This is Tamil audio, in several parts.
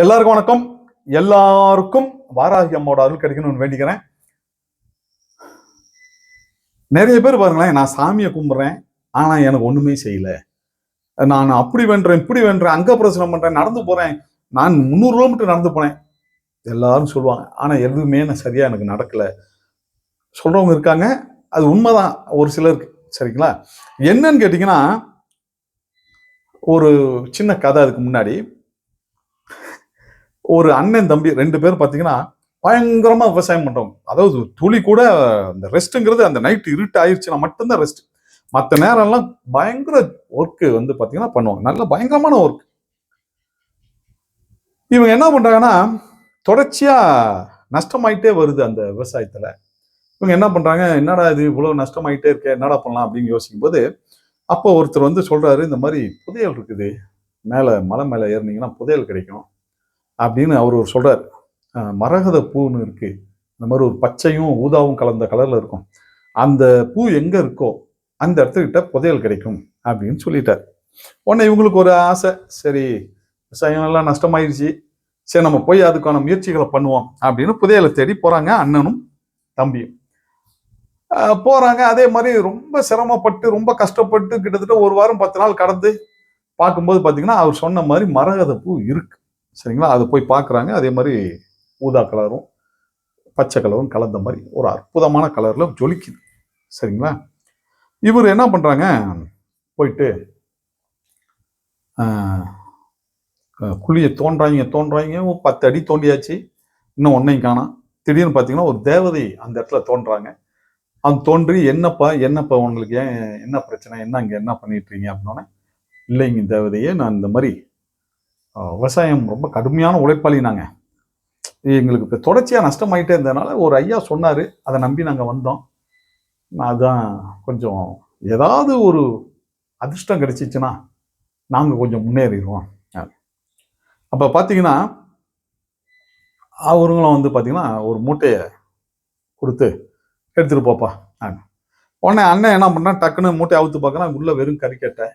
எல்லாருக்கும் வணக்கம். எல்லாருக்கும் வாராகி அம்மோட அருள் கிடைக்கணும்னு வேண்டிக்கிறேன். நிறைய பேர் பாருங்களேன் நான் சாமியை கும்பிட்றேன் ஆனால் எனக்கு ஒன்றுமே செய்யலை. நான் அப்படி வென்றேன் இப்படி வென்றேன் அங்க பிரச்சனை பண்ணுறேன் நடந்து போகிறேன் நான் முந்நூறு கிலோமீட்டர் நடந்து போனேன். எல்லாரும் சொல்லுவாங்க ஆனால் எதுவுமே நான் சரியாக எனக்கு நடக்கலை. சொல்கிறவங்க இருக்காங்க அது உண்மைதான் ஒரு சிலருக்கு. சரிங்களா? என்னன்னு கேட்டிங்கன்னா ஒரு சின்ன கதை அதுக்கு முன்னாடி. ஒரு அண்ணன் தம்பி ரெண்டு பேரும் பார்த்தீங்கன்னா பயங்கரமா விவசாயம் பண்ணுறோம் அதாவது துளி கூட அந்த ரெஸ்ட்டுங்கிறது அந்த நைட் இருட்டு ஆயிடுச்சுன்னா மட்டும்தான் ரெஸ்ட் மற்ற நேரம்லாம் பயங்கர ஒர்க்கு வந்து பார்த்தீங்கன்னா பண்ணுவாங்க. நல்ல பயங்கரமான ஒர்க் இவங்க என்ன பண்றாங்கன்னா தொடர்ச்சியா நஷ்டமாயிட்டே வருது அந்த விவசாயத்துல. இவங்க என்ன பண்றாங்க என்னடா இது இவ்வளோ நஷ்டமாயிட்டே இருக்கே என்னடா பண்ணலாம்? அப்படின்னு யோசிக்கும் போது அப்போ ஒருத்தர் வந்து சொல்றாரு இந்த மாதிரி புதையல் இருக்குது. மேலே மலை மேலே ஏறினீங்கன்னா புதையல் கிடைக்கும். அப்படின்னு அவர் ஒரு சொல்றாரு. மரகத பூன்னு இருக்குது இந்த மாதிரி ஒரு பச்சையும் ஊதாவும் கலந்த கலரில் இருக்கும். அந்த பூ எங்கே இருக்கோ அந்த இடத்துக்கிட்ட புதையல் கிடைக்கும் அப்படின்னு சொல்லிட்டார். உடனே இவங்களுக்கு ஒரு ஆசை. சரி விவசாயம் எல்லாம் நஷ்டமாயிருச்சு. சரி நம்ம போய் அதுக்கான முயற்சிகளை பண்ணுவோம் அப்படின்னு புதையலை தேடி போகிறாங்க அண்ணனும் தம்பியும். போகிறாங்க அதே மாதிரி ரொம்ப சிரமப்பட்டு ரொம்ப கஷ்டப்பட்டு கிட்டத்தட்ட ஒரு வாரம் பத்து நாள் கடந்து பார்க்கும்போது பார்த்தீங்கன்னா அவர் சொன்ன மாதிரி மரகத பூ இருக்கு. சரிங்களா? அதை போய் பார்க்குறாங்க அதே மாதிரி ஊதா கலரும் பச்சை கலரும் கலந்த மாதிரி ஒரு அற்புதமான கலரில் ஜொலிக்குது. சரிங்களா? இவர் என்ன பண்ணுறாங்க போயிட்டு குழியை தோன்றாங்க தோன்றாங்க. பத்து அடி தோண்டியாச்சு. இன்னும் ஒன்றையும் காணோம். திடீர்னு பார்த்தீங்கன்னா ஒரு தேவதை அந்த இடத்துல தோன்றாங்க. அது தோன்றி என்னப்பா என்னப்பா உங்களுக்கு ஏன் என்ன பிரச்சனை? என்ன அங்கே என்ன பண்ணிட்டு இருக்கீங்க? அப்படின்னோடனே இல்லைங்க தேவதையே நான் இந்த மாதிரி விவசாயம் ரொம்ப கடுமையான உழைப்பாளி நாங்கள் எங்களுக்கு இப்போ தொடர்ச்சியாக நஷ்டமாயிட்டே இருந்ததுனால ஒரு ஐயா சொன்னார் அதை நம்பி நாங்கள் வந்தோம். அதுதான் கொஞ்சம் ஏதாவது ஒரு அதிர்ஷ்டம் கிடைச்சிச்சுன்னா நாங்கள் கொஞ்சம் முன்னேறிடுவோம். அப்போ பார்த்தீங்கன்னா அவருங்களும் வந்து பார்த்தீங்கன்னா ஒரு மூட்டையை கொடுத்து எடுத்துகிட்டு போப்பா. ஆ. உடனே அண்ணன் என்ன பண்ணா டக்குன்னு மூட்டை அவுத்து பார்க்கலாம் உள்ளே வெறும் கறிக்கட்டை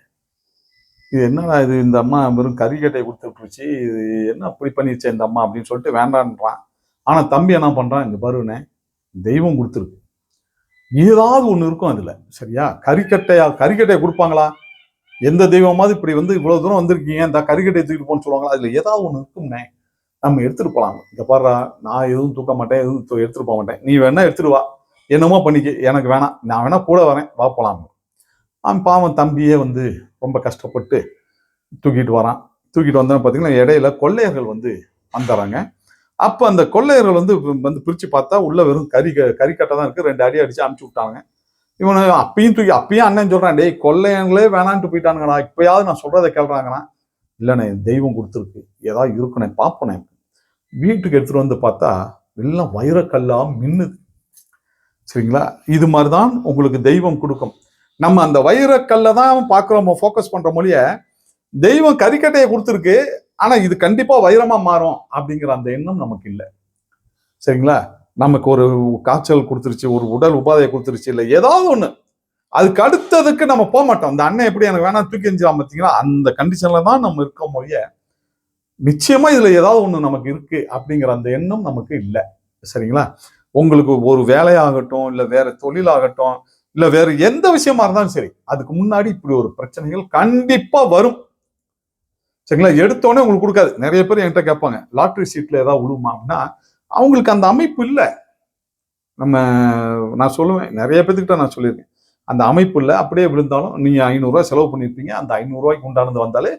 இது என்னடா இது? இந்த அம்மா வெறும் கறிக்கட்டையை கொடுத்து விட்டுருச்சு. இது என்ன அப்படி பண்ணிருச்சு இந்த அம்மா அப்படின்னு சொல்லிட்டு வேண்டான்றான். ஆனால் தம்பி என்ன பண்ணுறான் இங்கே பருவனே தெய்வம் கொடுத்துருக்கு. ஏதாவது ஒன்று இருக்கும் அதில். சரியா? கறிக்கட்டையா கறிக்கட்டையை கொடுப்பாங்களா? எந்த தெய்வமாவது இப்படி வந்து இவ்வளோ தூரம் வந்திருக்கீங்க இந்த கறிக்கட்டையை தூக்கிட்டு போன்னு சொல்லுவாங்களா? அதில் ஏதாவது ஒன்று இருக்கும்னே. நம்ம எடுத்துட்டு போகலாம் இந்த பாடுறா நான் எதுவும் தூக்க மாட்டேன் எதுவும் தூ- போக மாட்டேன். நீ வேணா எடுத்துட்டு வா. என்னமோ பண்ணிக்க. எனக்கு வேணாம். நான் வேணா கூட வரேன். வா போலாம் அவன் பாவம் தம்பியே வந்து ரொம்ப கஷ்டப்பட்டு தூக்கிட்டு வரான். தூக்கிட்டு வந்தோன்னு பார்த்தீங்கன்னா இடையில கொள்ளையர்கள் வந்து வந்துடுறாங்க அப்போ அந்த கொள்ளையர்கள் வந்து வந்து பிரித்து பார்த்தா உள்ளே வெறும் கறி கறிக்கட்டை தான் இருக்குது ரெண்டு அடி அடித்து அமுச்சு விட்டாங்க. இவனு அப்பயும் தூக்கி அப்பயும் அண்ணன் சொல்கிறான் டேய் கொள்ளையங்களே வேணான்ட்டு போயிட்டானுங்கண்ணா இப்போயாவது நான் சொல்கிறத கேள்றாங்கண்ணா இல்லைண்ணே தெய்வம் கொடுத்துருக்கு. ஏதாவது இருக்குண்ணே பார்ப்பனே வீட்டுக்கு எடுத்துகிட்டு வந்து பார்த்தா எல்லாம் வைரக்கல்லாக மின்னுது. சரிங்களா? இது மாதிரி தான் உங்களுக்கு தெய்வம் கொடுக்கும். நம்ம அந்த வைரக்கல்ல தான் பார்க்குறோம் ஃபோக்கஸ் பண்ற மொழிய தெய்வம் கறிக்கட்டையை கொடுத்துருக்கு ஆனா இது கண்டிப்பா வைரமா மாறும் அப்படிங்கிற அந்த எண்ணம் நமக்கு இல்லை. சரிங்களா? நமக்கு ஒரு காய்ச்சல் கொடுத்துருச்சு ஒரு உடல் உபாதையை கொடுத்துருச்சு இல்லை ஏதாவது ஒன்று அதுக்கு அடுத்ததுக்கு நம்ம போக மாட்டோம். அந்த அண்ணன் எப்படி எனக்கு வேணாம் தூக்கி எஞ்சிடலாம் பார்த்தீங்களா? அந்த கண்டிஷன்ல தான் நம்ம இருக்கோம் மொழிய நிச்சயமா இதுல ஏதாவது ஒன்று நமக்கு இருக்கு அப்படிங்கிற அந்த எண்ணம் நமக்கு இல்லை. சரிங்களா? உங்களுக்கு ஒரு வேலையாகட்டும் இல்லை வேற தொழிலாகட்டும் இல்ல வேற எந்த விஷயமா இருந்தாலும் சரி அதுக்கு முன்னாடி இப்படி ஒரு பிரச்சனைகள் கண்டிப்பா வரும். சரிங்களா? எடுத்தோடனே உங்களுக்கு கொடுக்காது. நிறைய பேர் என்கிட்ட கேட்பாங்க லாட்ரி சீட்ல ஏதாவது விழுமா அப்படின்னா அவங்களுக்கு அந்த அமைப்பு இல்லை. நம்ம நான் சொல்லுவேன் நிறைய பேர்த்துக்கிட்ட நான் சொல்லியிருக்கேன். அந்த அமைப்பு இல்லை அப்படியே விழுந்தாலும் நீங்க ஐநூறுரூவா செலவு பண்ணியிருப்பீங்க அந்த ஐநூறுரூவாய்க்கு உண்டானது வந்தாலே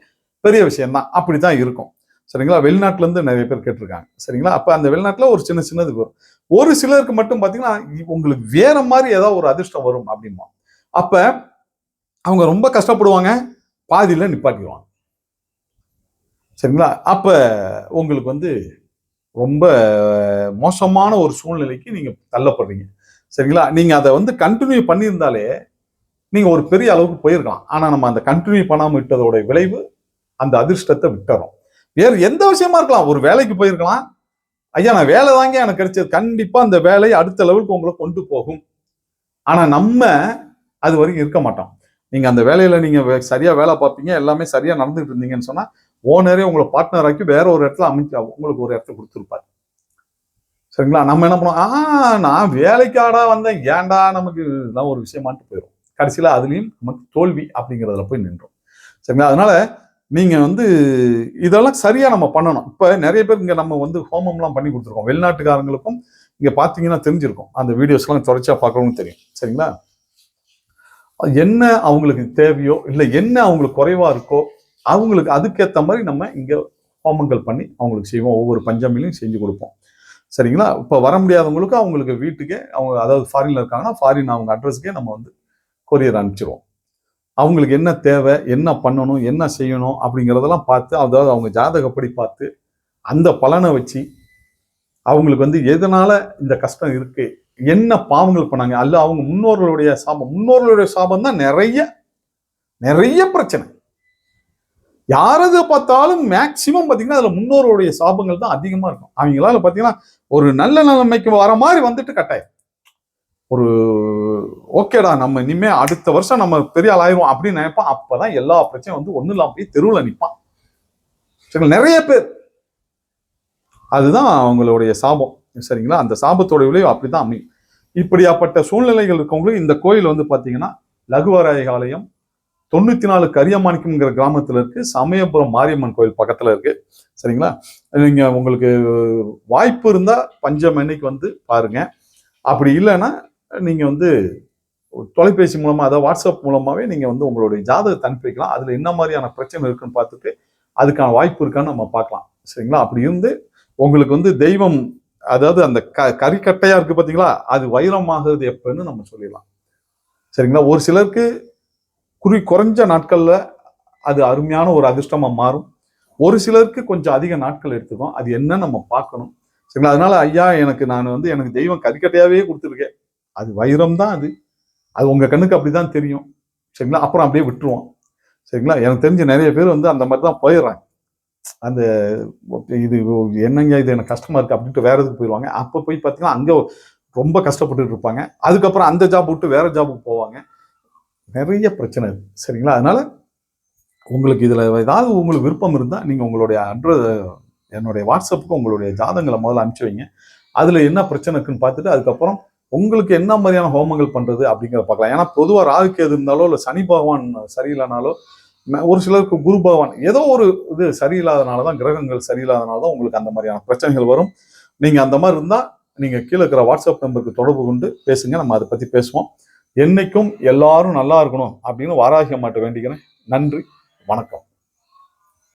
பெரிய விஷயம்தான். அப்படி தான் இருக்கும். சரிங்களா? வெளிநாட்டுல இருந்து நிறைய பேர் கேட்டிருக்காங்க. சரிங்களா? அப்போ அந்த வெளிநாட்டில் ஒரு சின்ன சின்னது வரும். ஒரு சிலருக்கு மட்டும் பார்த்தீங்கன்னா உங்களுக்கு வேற மாதிரி ஏதாவது ஒரு அதிர்ஷ்டம் வரும் அப்படிமா அப்போ அவங்க ரொம்ப கஷ்டப்படுவாங்க பாதியில நிப்பாட்டிடுவாங்க. சரிங்களா? அப்ப உங்களுக்கு வந்து ரொம்ப மோசமான ஒரு சூழ்நிலைக்கு நீங்கள் தள்ளப்படுறீங்க. சரிங்களா? நீங்கள் அதை வந்து கண்டினியூ பண்ணியிருந்தாலே நீங்கள் ஒரு பெரிய அளவுக்கு போயிருக்கலாம். ஆனால் நம்ம அந்த கண்டினியூ பண்ணாமல் விட்டதோட விளைவு அந்த அதிர்ஷ்டத்தை விட்டுறோம். வேறு எந்த விஷயமா இருக்கலாம். ஒரு வேலைக்கு போயிருக்கலாம். ஐயா நான் வேலை தாங்க எனக்கு கிடைச்சது. கண்டிப்பா அந்த வேலை அடுத்த லெவலுக்கு உங்களை கொண்டு போகும். ஆனா நம்ம அது வரைக்கும் இருக்க மாட்டோம். நீங்க அந்த வேலையில நீங்க வே- சரியா வேலை பார்ப்பீங்க. எல்லாமே சரியா நடந்துகிட்டு இருந்தீங்கன்னு சொன்னா ஓனரே உங்களை பார்ட்னர் ஆக்கி வேற ஒரு இடத்துல அமைச்சு உங்களுக்கு ஒரு இடத்த கொடுத்துருப்பாரு. சரிங்களா? நம்ம என்ன பண்ணுவோம்? ஆ நான் வேலைக்காடா வந்தேன். ஏன்டா நமக்கு இதெல்லாம் ஒரு விஷயமாட்டு போயிடும் கடைசியில் அதுலேயும் நமக்கு தோல்வி அப்படிங்கிறதுல போய் நின்றோம். சரிங்களா? அதனால நீங்கள் வந்து இதெல்லாம் சரியாக நம்ம பண்ணணும். இப்போ நிறைய பேர் இங்கே நம்ம வந்து ஹோமம்லாம் பண்ணி கொடுத்துருக்கோம். வெளிநாட்டுக்காரங்களுக்கும் இங்கே பார்த்தீங்கன்னா தெரிஞ்சிருக்கும். அந்த வீடியோஸ்லாம் தொடர்ச்சியாக பார்க்கணும்னு தெரியும். சரிங்களா? என்ன அவங்களுக்கு தேவையோ இல்லை என்ன அவங்களுக்கு குறைவாக இருக்கோ அவங்களுக்கு அதுக்கேற்ற மாதிரி நம்ம இங்கே ஹோமங்கள் பண்ணி அவங்களுக்கு செய்வோம். ஒவ்வொரு பஞ்சாமிலையும் செஞ்சு கொடுப்போம். சரிங்களா? இப்போ வர முடியாதவங்களுக்கு அவங்களுக்கு வீட்டுக்கே அவங்க அதாவது ஃபாரினில் இருக்காங்கன்னா ஃபாரின் அவங்க அட்ரஸ்க்கே நம்ம வந்து கொரியர் அனுப்பிச்சிருவோம். அவங்களுக்கு என்ன தேவை என்ன பண்ணணும் என்ன செய்யணும் அப்படிங்கிறதெல்லாம் பார்த்து அதாவது அவங்க ஜாதகப்படி பார்த்து அந்த பலனை வச்சு அவங்களுக்கு வந்து எதனால இந்த கஷ்டம் இருக்கு என்ன பாவங்கள் பண்ணாங்க அல்ல அவங்க முன்னோர்களுடைய சாபம் முன்னோர்களுடைய சாபம் தான் நிறைய நிறைய பிரச்சனை. யாரது பார்த்தாலும் மேக்சிமம் பார்த்தீங்கன்னா அதில் முன்னோர்களுடைய சாபங்கள் தான் அதிகமா இருக்கும். அவங்களால பார்த்தீங்கன்னா ஒரு நல்ல நிலைமைக்கு வர மாதிரி வந்துட்டு கட்டாயம். ஒரு ஓகேடா நம்ம இனிமே அடுத்த வருஷம் நம்ம பெரிய ஆள் ஆயிரும் அப்படின்னு நினைப்பான். அப்பதான் எல்லா பிரச்சனையும் வந்து ஒண்ணு இல்லாம போய் தெருவில் நிற்பான் சரிங்களா? நிறைய பேர். அதுதான் அவங்களுடைய சாபம். சரிங்களா? அந்த சாபத்தோட விளைவு அப்படிதான் அமையும். இப்படியாப்பட்ட சூழ்நிலைகள் இருக்கவங்களுக்கு இந்த கோயில் வந்து பாத்தீங்கன்னா லகுவராய ஆலயம் தொண்ணூத்தி நாலு கரியமாணிக்கம்ங்கிற கிராமத்துல இருக்கு. சமயபுரம் மாரியம்மன் கோயில் பக்கத்துல இருக்கு. சரிங்களா? நீங்க உங்களுக்கு வாய்ப்பு இருந்தா பஞ்சம் அன்னைக்கு வந்து பாருங்க. அப்படி இல்லைன்னா நீங்கள் வந்து தொலைபேசி மூலமாக அதாவது வாட்ஸ்அப் மூலமாகவே நீங்கள் வந்து உங்களுடைய ஜாதகத்தை அனுப்பிக்கலாம் அதில் என்ன மாதிரியான பிரச்சனை இருக்குன்னு பார்த்துட்டு அதுக்கான வாய்ப்பு இருக்கான்னு நம்ம பார்க்கலாம். சரிங்களா? அப்படி இருந்து உங்களுக்கு வந்து தெய்வம் அதாவது அந்த க கறிக்கட்டையாக இருக்குது பார்த்தீங்களா? அது வைரமாகிறது எப்போன்னு நம்ம சொல்லிடலாம். சரிங்களா? ஒரு சிலருக்கு குறி குறைஞ்ச நாட்களில் அது அருமையான ஒரு அதிர்ஷ்டமாக மாறும். ஒரு சிலருக்கு கொஞ்சம் அதிக நாட்கள் எடுத்துக்கும். அது என்ன நம்ம பார்க்கணும். சரிங்களா? அதனால ஐயா எனக்கு நான் வந்து எனக்கு தெய்வம் கறிக்கட்டையாகவே கொடுத்துருக்கேன். அது வைரம் தான் அது. அது உங்கள் கண்ணுக்கு அப்படி தான் தெரியும். சரிங்களா? அப்புறம் அப்படியே விட்டுருவோம் சரிங்களா? எனக்கு தெரிஞ்ச நிறைய பேர் வந்து அந்த மாதிரி தான் போயிடுறாங்க. அந்த இது என்னங்க இது எனக்கு கஷ்டமாக இருக்குது அப்படின்ட்டு வேறு இதுக்கு போயிடுவாங்க? அப்போ போய் பார்த்தீங்கன்னா அங்கே ரொம்ப கஷ்டப்பட்டுட்டு இருப்பாங்க. அதுக்கப்புறம் அந்த ஜாப் விட்டு வேறு ஜாபுக்கு போவாங்க. நிறைய பிரச்சனை இருக்குது சரிங்களா? அதனால் உங்களுக்கு இதில் ஏதாவது உங்களுக்கு விருப்பம் இருந்தால் நீங்கள் உங்களுடைய அட்ரஸ் என்னுடைய வாட்ஸ்அப்புக்கு உங்களுடைய ஜாதகங்களை முதல்ல அனுப்பிச்சு வைங்க. அதில் என்ன பிரச்சனை இருக்குன்னு பார்த்துட்டு அதுக்கப்புறம் உங்களுக்கு என்ன மாதிரியான ஹோமங்கள் பண்ணுறது அப்படிங்கிறத பார்க்கலாம். ஏன்னா பொதுவாக ராகுக்கு எது இருந்தாலோ இல்லை சனி பகவான் சரியில்லைனாலோ ஒரு சிலருக்கு குரு பகவான் ஏதோ ஒரு இது சரியில்லாதனால தான் கிரகங்கள் சரியில்லாதனால தான் உங்களுக்கு அந்த மாதிரியான பிரச்சனைகள் வரும். நீங்கள் அந்த மாதிரி இருந்தால் நீங்கள் கீழே இருக்கிற வாட்ஸ்அப் நம்பருக்கு தொடர்பு கொண்டு பேசுங்க. நம்ம அதை பற்றி பேசுவோம். என்றைக்கும் எல்லாரும் நல்லா இருக்கணும் அப்படின்னு வாராகிய மாட்ட வேண்டிக்கிறேன். நன்றி. வணக்கம்.